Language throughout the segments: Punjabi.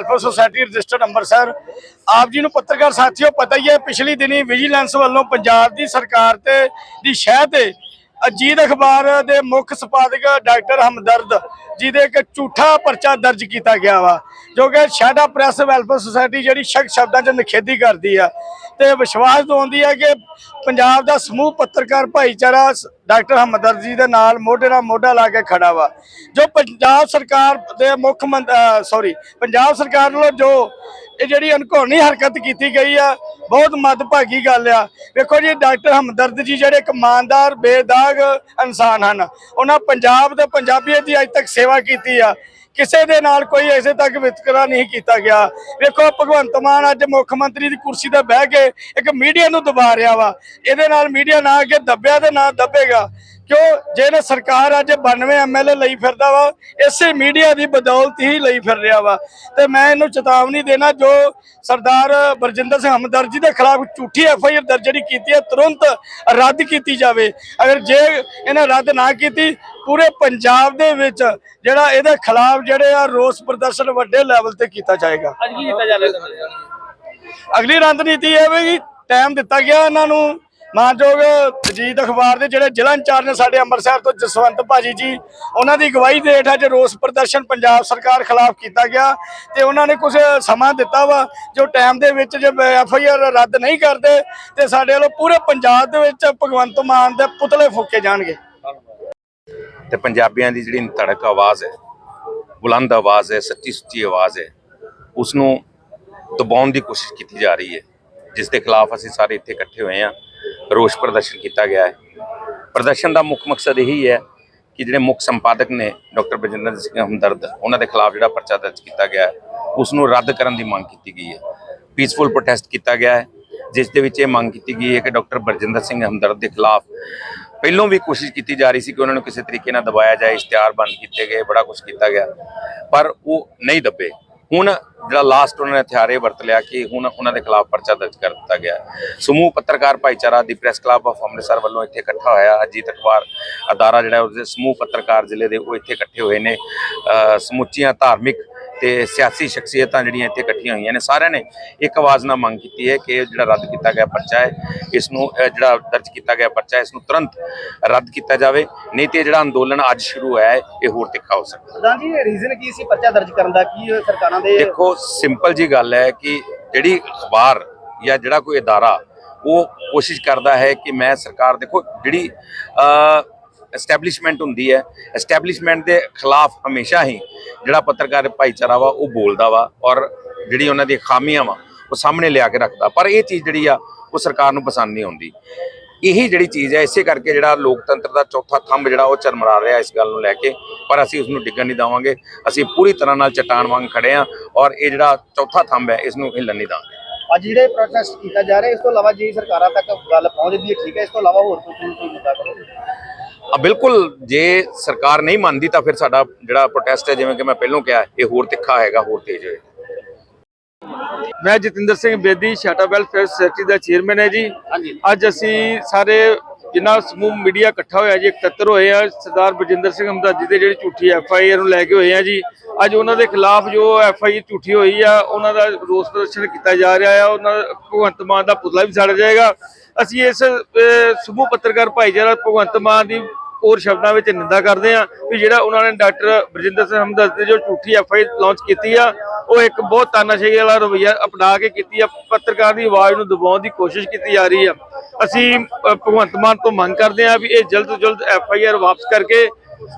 Welfare society registered Amritsar. ਆਪ ਜੀ ਨੂੰ ਪੱਤਰਕਾਰ ਸਾਥੀਓ, ਪਤਾ ਹੀ ਹੈ, ਪਿਛਲੀ ਦਿਨੀ ਵਿਜੀਲੈਂਸ ਵੱਲੋਂ ਪੰਜਾਬ ਦੀ ਸਰਕਾਰ ਤੇ, ਦੀ ਸ਼ਹਿ ਤੇ ਅਜੀਤ ਅਖਬਾਰ ਦੇ ਮੁੱਖ ਸੰਪਾਦਕ ਡਾਕਟਰ ਹਮਦਰਦ ਜਿਹਦੇ ਇੱਕ ਝੂਠਾ ਪਰਚਾ ਦਰਜ ਕੀਤਾ ਗਿਆ ਵਾ, ਜੋ ਕਿ ਸ਼ਾਡਾ ਪ੍ਰੈਸ ਵੈਲਫੇਅਰ ਸੁਸਾਇਟੀ ਜਿਹੜੀ ਸ਼ਕ ਸ਼ਬਦਾਂ 'ਚ ਨਿਖੇਧੀ ਕਰਦੀ ਆ। ਤੇ ਵਿਸ਼ਵਾਸ ਦਿਵਾਉਂਦੀ ਹੈ ਕਿ ਪੰਜਾਬ ਦਾ ਸਮੂਹ ਪੱਤਰਕਾਰ ਭਾਈਚਾਰਾ ਡਾਕਟਰ ਹਮਦਰਦ ਜੀ ਦੇ ਨਾਲ ਮੋਢੇ ਨਾਲ ਮੋਢਾ ਲਾ ਕੇ ਖੜਾ ਵਾ। ਜੋ ਪੰਜਾਬ ਸਰਕਾਰ ਦੇ ਮੁੱਖ ਸੌਰੀ ਪੰਜਾਬ ਸਰਕਾਰ ਵੱਲੋਂ ਜੋ ਇਹ ਜਿਹੜੀ ਅਨਕੋਣੀ ਹਰਕਤ ਕੀਤੀ ਗਈ ਆ, ਬਹੁਤ ਮਦਭਾਗੀ ਗੱਲ ਆ। ਵੇਖੋ ਜੀ, ਡਾਕਟਰ ਹਮਦਰਦ ਜੀ ਜਿਹੜੇ ਇੱਕ ਇਮਾਨਦਾਰ, ਬੇਦਾਗ ਇਨਸਾਨ ਹਨ। ਉਹਨਾਂ ਪੰਜਾਬ ਦੇ ਪੰਜਾਬੀਅਤ ਦੀ ਅੱਜ ਤੱਕ ਸੇਵਾ ਕੀਤੀ ਆ। ਕਿਸੇ ਦੇ ਨਾਲ ਕੋਈ ਐਸੇ ਤੱਕ ਵਿਤਕਰਾ ਨਹੀਂ ਕੀਤਾ ਗਿਆ। ਵੇਖੋ ਭਗਵੰਤ ਮਾਨ ਅੱਜ ਮੁੱਖ ਮੰਤਰੀ ਦੀ ਕੁਰਸੀ ਤੇ ਬਹਿ ਕੇ ਇੱਕ ਮੀਡੀਆ ਨੂੰ ਦਬਾ ਰਿਹਾ ਵਾ। ਇਹਦੇ ਨਾਲ ਮੀਡੀਆ ਨਾ ਅੱਗੇ ਦੱਬਿਆ ਤੇ ਨਾ ਦੱਬੇਗਾ। ਕਿਉਂ? ਜਿਹਨੇ ਸਰਕਾਰ ਅੱਜ 92 ਐਮਐਲਏ ਲਈ ਫਿਰਦਾ ਵਾ ਇਸੇ ਮੀਡੀਆ ਦੀ ਬਦੌਲਤ ਹੀ ਲਈ ਫਿਰ ਰਿਹਾ ਵਾ। ਤੇ ਮੈਂ ਇਹਨੂੰ ਚੇਤਾਵਨੀ ਦੇਣਾ ਜੋ ਸਰਦਾਰ ਬਰਜਿੰਦਰ ਸਿੰਘ ਹਮਦਰਦ ਜੀ ਦੇ ਖਿਲਾਫ ਝੂਠੀ ਐਫਆਈਆਰ ਦਰਜ ਜਿਹੜੀ ਕੀਤੀ ਹੈ ਤੁਰੰਤ ਰੱਦ ਕੀਤੀ ਜਾਵੇ। ਅਗਰ ਜੇ ਇਹਨਾਂ ਰੱਦ ਨਾ ਕੀਤੀ ਪੂਰੇ ਪੰਜਾਬ ਦੇ ਵਿੱਚ ਜਿਹੜਾ ਇਹਦੇ ਖਿਲਾਫ ਜਿਹੜੇ ਆ ਰੋਸ ਪ੍ਰਦਰਸ਼ਨ ਵੱਡੇ ਲੈਵਲ ਤੇ ਕੀਤਾ ਜਾਏਗਾ। ਅੱਜ ਕੀ ਕੀਤਾ ਜਾ ਰਿਹਾ ਅਗਲੀ ਰਣਨੀਤੀ ਇਹ ਵੀ ਟਾਈਮ ਦਿੱਤਾ ਗਿਆ ਇਹਨਾਂ ਨੂੰ। ਮਾਨਯੋਗ ਅਜੀਤ ਅਖਬਾਰ ਦੇ ਜਿਹੜੇ ਜ਼ਿਲ੍ਹਾ ਇੰਚਾਰਜ ਨੇ ਸਾਡੇ ਅੰਮ੍ਰਿਤਸਰ ਤੋਂ, ਜਸਵੰਤ ਭਾਜੀ ਜੀ, ਉਹਨਾਂ ਦੀ ਅਗਵਾਈ ਦੇ ਹੇਠ ਅੱਜ ਰੋਸ ਪ੍ਰਦਰਸ਼ਨ ਪੰਜਾਬ ਸਰਕਾਰ ਖਿਲਾਫ ਕੀਤਾ ਗਿਆ ਤੇ ਉਹਨਾਂ ਨੇ ਕੁਝ ਸਮਾਂ ਦਿੱਤਾ ਵਾ, ਜੋ ਟਾਈਮ ਦੇ ਵਿੱਚ ਜੇ ਐਫ ਆਈ ਆਰ ਰੱਦ ਨਹੀਂ ਕਰਦੇ ਤੇ ਸਾਡੇ ਵੱਲੋਂ ਪੂਰੇ ਪੰਜਾਬ ਦੇ ਵਿੱਚ ਭਗਵੰਤ ਮਾਨ ਦੇ ਪੁਤਲੇ ਫੂਕੇ ਜਾਣਗੇ। ਤੇ ਪੰਜਾਬੀਆਂ ਦੀ ਜਿਹੜੀ ਧੜਕ ਆਵਾਜ਼ ਹੈ, ਬੁਲੰਦ ਆਵਾਜ਼ ਹੈ, ਸੱਚੀ ਸੁੱਚੀ ਆਵਾਜ਼ ਹੈ ਉਸ ਨੂੰ ਦਬਾਉਣ ਦੀ ਕੋਸ਼ਿਸ਼ ਕੀਤੀ ਜਾ ਰਹੀ ਹੈ, ਜਿਸ ਦੇ ਖਿਲਾਫ ਅਸੀਂ ਸਾਰੇ ਇੱਥੇ ਇਕੱਠੇ ਹੋਏ ਹਾਂ। ਰੋਸ ਪ੍ਰਦਰਸ਼ਨ ਕੀਤਾ ਗਿਆ ਹੈ। ਪ੍ਰਦਰਸ਼ਨ ਦਾ ਮੁੱਖ ਮਕਸਦ ਇਹੀ ਹੈ ਕਿ ਜਿਹੜੇ ਮੁੱਖ ਸੰਪਾਦਕ ਨੇ ਡਾਕਟਰ ਬਜਿੰਦਰ ਸਿੰਘ ਹਮਦਰਦ, ਉਹਨਾਂ ਦੇ ਖਿਲਾਫ ਜਿਹੜਾ ਪਰਚਾ ਦਰਜ ਕੀਤਾ ਗਿਆ ਹੈ ਉਸ ਨੂੰ ਰੱਦ ਕਰਨ ਦੀ ਮੰਗ ਕੀਤੀ ਗਈ ਹੈ। ਪੀਸਫੁਲ ਪ੍ਰੋਟੈਸਟ ਕੀਤਾ ਗਿਆ ਹੈ, ਜਿਸ ਦੇ ਵਿੱਚ ਇਹ ਮੰਗ ਕੀਤੀ ਗਈ ਹੈ ਕਿ ਡਾਕਟਰ ਬਰਜਿੰਦਰ ਸਿੰਘ ਹਮਦਰਦ ਦੇ ਖਿਲਾਫ ਪਹਿਲੋਂ ਵੀ ਕੋਸ਼ਿਸ਼ ਕੀਤੀ ਜਾ ਰਹੀ ਸੀ ਕਿ ਉਹਨਾਂ ਨੂੰ ਕਿਸੇ ਤਰੀਕੇ ਨਾਲ ਦਬਾਇਆ ਜਾਏ, ਇਸ਼ਤਿਹਾਰ ਬੰਦ ਕੀਤੇ ਗਏ, ਬੜਾ ਕੁਝ ਕੀਤਾ ਗਿਆ, ਪਰ ਉਹ ਨਹੀਂ ਦੱਬੇ। ਹੁਣ ਜਿਹੜਾ ਲਾਸਟ ਉਹਨਾਂ ਨੇ ਹਥਿਆਰੇ ਵਰਤ ਲਿਆ ਕਿ ਹੁਣ ਉਹਨਾਂ ਦੇ ਖਿਲਾਫ ਪਰਚਾ ਦਰਜ ਕਰ ਦਿੱਤਾ ਗਿਆ ਸਮੂਹ ਪੱਤਰਕਾਰ ਭਾਈਚਾਰਾ ਦੀ ਪ੍ਰੈਸ ਕਲੱਬ ਆਫ ਅੰਮ੍ਰਿਤਸਰ ਵੱਲੋਂ ਇੱਥੇ ਇਕੱਠਾ ਹੋਇਆ ਅਜੀਤ ਅਖਬਾਰ ਅਦਾਰਾ ਜਿਹੜਾ ਉਸਦੇ ਸਮੂਹ ਪੱਤਰਕਾਰ ਜ਼ਿਲ੍ਹੇ ਦੇ ਉਹ ਇੱਥੇ ਇਕੱਠੇ ਹੋਏ ਨੇ। ਸਮੁੱਚੀਆਂ ਧਾਰਮਿਕ ਤੇ ਸਿਆਸੀ ਸ਼ਖਸੀਅਤਾਂ ਜਿਹੜੀਆਂ ਇੱਥੇ ਇਕੱਠੀਆਂ ਹੋਈਆਂ ਨੇ ਸਾਰਿਆਂ ਨੇ ਇੱਕ ਆਵਾਜ਼ ਨਾਲ ਮੰਗ ਕੀਤੀ ਹੈ ਕਿ ਜਿਹੜਾ ਰੱਦ ਕੀਤਾ ਗਿਆ ਪਰਚਾ ਹੈ ਇਸ ਨੂੰ ਜਿਹੜਾ ਦਰਜ ਕੀਤਾ ਗਿਆ ਪਰਚਾ ਇਸ ਨੂੰ ਤੁਰੰਤ ਰੱਦ ਕੀਤਾ ਜਾਵੇ ਨਹੀਂ ਤੇ ਜਿਹੜਾ ਅੰਦੋਲਨ ਅੱਜ ਸ਼ੁਰੂ ਹੋਇਆ ਹੈ ਇਹ ਹੋਰ ਤਿੱਖਾ ਹੋ ਸਕਦਾ ਪ੍ਰਧਾਨ ਜੀ ਰੀਜ਼ਨ ਕੀ ਸੀ ਪਰਚਾ ਦਰਜ ਕਰਨ ਦਾ? ਕੀ ਸਰਕਾਰਾਂ ਦੇ? ਦੇਖੋ ਸਿੰਪਲ ਜੀ ਗੱਲ ਹੈ ਕਿ ਜਿਹੜੀ ਅਖਬਾਰ ਜਾਂ ਜਿਹੜਾ ਕੋਈ ਅਦਾਰਾ ਉਹ ਕੋਸ਼ਿਸ਼ ਕਰਦਾ ਹੈ ਕਿ ਮੈਂ ਸਰਕਾਰ ਦੇਖੋ ਜਿਹੜੀ ਐਸਟੈਬਲਿਸ਼ਮੈਂਟ ਹੁੰਦੀ ਹੈ। ਐਸਟੈਬਲਿਸ਼ਮੈਂਟ ਦੇ ਖਿਲਾਫ ਹਮੇਸ਼ਾ ਹੀ ਜਿਹੜਾ ਪੱਤਰਕਾਰ ਭਾਈਚਾਰਾ ਵਾ, ਉਹ ਬੋਲਦਾ ਵਾ ਔਰ ਜਿਹੜੀ ਉਹਨਾਂ ਦੀ ਖਾਮੀਆਂ ਵਾ, ਉਹ ਸਾਹਮਣੇ ਲਿਆ ਕੇ ਰੱਖਦਾ। ਪਰ ਇਹ ਚੀਜ਼ ਜਿਹੜੀ ਆ, ਉਹ ਸਰਕਾਰ ਨੂੰ ਪਸੰਦ ਨਹੀਂ ਆਉਂਦੀ। ਇਹੀ ਜਿਹੜੀ ਚੀਜ਼ ਹੈ, ਇਸੇ ਕਰਕੇ ਜਿਹੜਾ ਲੋਕਤੰਤਰ ਦਾ ਚੌਥਾ ਥੰਬ ਜਿਹੜਾ, ਉਹ ਚਰਮਰਾ ਰਿਹਾ ਇਸ ਗੱਲ ਨੂੰ ਲੈ ਕੇ। ਪਰ ਅਸੀਂ ਉਸ ਨੂੰ ਡਿੱਗਣ ਨਹੀਂ ਦੇਵਾਂਗੇ। ਅਸੀਂ ਪੂਰੀ ਤਰ੍ਹਾਂ ਨਾਲ ਚਟਾਨ ਵਾਂਗ ਖੜੇ ਆ ਔਰ ਇਹ ਜਿਹੜਾ ਚੌਥਾ ਥੰਬ ਹੈ ਇਸ ਨੂੰ ਹਿੱਲਣ ਨਹੀਂ ਦਾਂਗੇ ਅੱਜ ਜਿਹੜੇ ਪ੍ਰੋਟੈਸਟ ਕੀਤਾ ਜਾ ਰਿਹਾ, ਇਸ ਤੋਂ ਇਲਾਵਾ ਜੇ ਸਰਕਾਰਾਂ ਤੱਕ ਗੱਲ ਪਹੁੰਚਦੀ ਹੈ, ਠੀਕ ਹੈ, ਇਸ ਤੋਂ ਇਲਾਵਾ ਹੋਰ ਕੋਈ ਕੋਈ ਮੁੱਦਾ ਕਰੋ? ਬਿਲਕੁਲ ਜੇ ਸਰਕਾਰ ਨਹੀਂ ਮੰਨਦੀ ਤਾਂ ਫਿਰ ਸਾਡਾ ਜਿਹੜਾ ਪ੍ਰੋਟੈਸਟ ਹੈ ਜਿਵੇਂ ਕਿ ਮੈਂ ਪਹਿਲਾਂ ਕਿਹਾ ਇਹ ਹੋਰ ਤਿੱਖਾ ਹੈਗਾ ਹੋਰ ਤੇਜ਼ ਹੋਏਗਾ। ਮੈਂ ਜਤਿੰਦਰ ਸਿੰਘ ਬੇਦੀ ਸ਼ਾਟਾ ਵੈਲਫੇਅਰ ਸੁਸਾਇਟੀ ਦਾ ਚੇਅਰਮੈਨ ਹੈ ਜੀ। ਅੱਜ ਅਸੀਂ ਸਾਰੇ ਜਿੰਨਾ ਸਮੂਹ ਮੀਡੀਆ ਇਕੱਠਾ ਹੋਇਆ ਜੀ ਇਕੱਤਰ ਹੋਏ ਆ ਸਰਦਾਰ ਬਜਿੰਦਰ ਸਿੰਘ ਹਮਦਰਦ ਜੀ ਦੇ ਜਿਹੜੀ ਝੂਠੀ ਐਫ ਆਈ ਆਰ ਨੂੰ ਲੈ ਕੇ ਹੋਏ ਆ ਜੀ। ਅੱਜ ਉਹਨਾਂ ਦੇ ਖਿਲਾਫ ਜੋ ਐਫ ਆਈ ਝੂਠੀ ਹੋਈ ਆ ਉਹਨਾਂ ਦਾ ਰੋਸ ਪ੍ਰਦਰਸ਼ਨ ਕੀਤਾ ਜਾ ਰਿਹਾ ਆ ਉਹਨਾਂ ਦਾ ਭਗਵੰਤ ਮਾਨ ਦਾ ਪੁਤਲਾ ਵੀ ਸਾੜਿਆ ਜਾਏਗਾ। ਅਸੀਂ ਇਸ ਸਮੂਹ ਪੱਤਰਕਾਰ ਭਾਈਚਾਰਾ ਭਗਵੰਤ ਮਾਨ ਦੀ ਹੋਰ ਸ਼ਬਦਾਂ ਵਿੱਚ ਨਿੰਦਾ ਕਰਦੇ ਆ ਵੀ ਜਿਹੜਾ ਉਹਨਾਂ ਨੇ ਡਾਕਟਰ ਬਰਜਿੰਦਰ ਸਿੰਘ ਹਮਦਰਦ ਤੇ ਜੋ ਝੂਠੀ ਐਫ ਆਈ ਲਾਂਚ ਕੀਤੀ ਆ ਉਹ ਇੱਕ ਬਹੁਤ ਤਾਨਾਸ਼ਾਹੀ ਵਾਲਾ ਰਵਈਆ ਅਪਣਾ ਕੇ ਕੀਤੀ ਆ ਪੱਤਰਕਾਰ ਦੀ ਆਵਾਜ਼ ਨੂੰ ਦਬਾਉਣ ਦੀ ਕੋਸ਼ਿਸ਼ ਕੀਤੀ ਜਾ ਰਹੀ ਆ। ਅਸੀਂ ਭਗਵੰਤ ਮਾਨ ਤੋਂ ਮੰਗ ਕਰਦੇ ਆ ਵੀ ਇਹ ਜਲਦ ਤੋਂ ਜਲਦ ਐਫ ਆਈ ਆਰ ਵਾਪਸ ਕਰਕੇ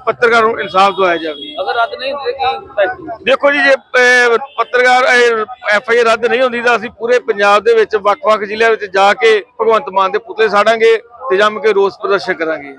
ਪੱਤਰਕਾਰ ਨੂੰ ਇਨਸਾਫ ਦਿਵਾਇਆ ਜਾਵੇ। ਅਗਰ ਰੱਦ ਨਹੀਂ ਹੁੰਦੇ ਕੀ ਦੇਖੋ ਜੀ ਜੇ ਪੱਤਰਕਾਰ ਐਫ ਆਈ ਆਰ ਰੱਦ ਨਹੀਂ ਹੁੰਦੀ ਤਾਂ ਅਸੀਂ ਪੂਰੇ ਪੰਜਾਬ ਦੇ ਵਿੱਚ ਵੱਖ-ਵੱਖ ਜ਼ਿਲ੍ਹਿਆਂ ਵਿੱਚ ਜਾ ਕੇ ਭਗਵੰਤ ਮਾਨ ਦੇ ਪੁਤਲੇ ਸਾੜਾਂਗੇ। ਤੇ ਜੰਮ ਕੇ ਰੋਸ ਪ੍ਰਦਰਸ਼ਨ ਕਰਾਂਗੇ।